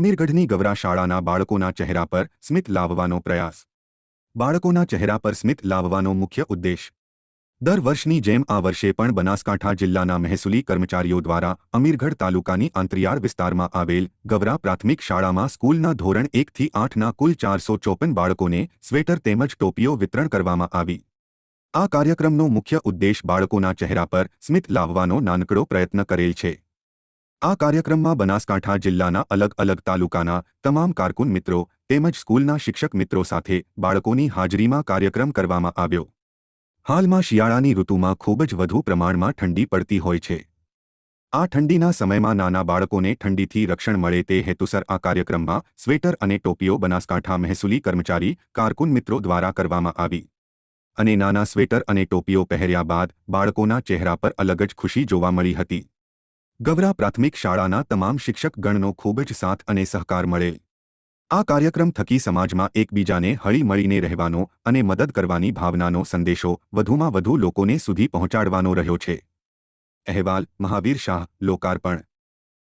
અમીરગઢની ગવરા શાળાના બાળકોના ચહેરા પર સ્મિત લાવવાનો પ્રયાસ. બાળકોના ચહેરા પર સ્મિત લાવવાનો મુખ્ય ઉદ્દેશ. દર વર્ષની જેમ આ વર્ષે પણ બનાસકાંઠા જિલ્લાના મહેસૂલી કર્મચારીઓ દ્વારા અમીરગઢ તાલુકાની આંતરિયાળ વિસ્તારમાં આવેલ ગવરા પ્રાથમિક શાળામાં સ્કૂલના ધોરણ એકથી આઠના કુલ ચારસો ચોપન બાળકોને સ્વેટર તેમજ ટોપીઓ વિતરણ કરવામાં આવી. આ કાર્યક્રમનો મુખ્ય ઉદ્દેશ બાળકોના ચહેરા પર સ્મિત લાવવાનો નાનકડો પ્રયત્ન કરેલ છે. આ કાર્યક્રમમાં બનાસકાંઠા જિલ્લાના અલગ અલગ તાલુકાના તમામ કારકુન મિત્રો તેમજ સ્કૂલના શિક્ષક મિત્રો સાથે બાળકોની હાજરીમાં કાર્યક્રમ કરવામાં આવ્યો. હાલમાં શિયાળાની ઋતુમાં ખૂબ જ વધુ પ્રમાણમાં ઠંડી પડતી હોય છે. આ ઠંડીના સમયમાં નાના બાળકોને ઠંડીથી રક્ષણ મળે તે હેતુસર આ કાર્યક્રમમાં સ્વેટર અને ટોપીઓ બનાસકાંઠા મહેસૂલી કર્મચારી કારકુન મિત્રો દ્વારા કરવામાં આવી. અને નાના સ્વેટર અને ટોપીઓ પહેર્યા બાદ બાળકોના ચહેરા પર અલગ જ ખુશી જોવા મળી હતી. ગવરા પ્રાથમિક શાળાના તમામ શિક્ષકગણનો ખૂબ જ સાથ અને સહકાર મળે. આ કાર્યક્રમ થકી સમાજમાં એકબીજાને હળીમળીને રહેવાનો અને મદદ કરવાની ભાવનાનો સંદેશો વધુમાં વધુ લોકોને સુધી પહોંચાડવાનો રહ્યો છે. અહેવાલ, મહાવીર શાહ, લોકાર્પણ.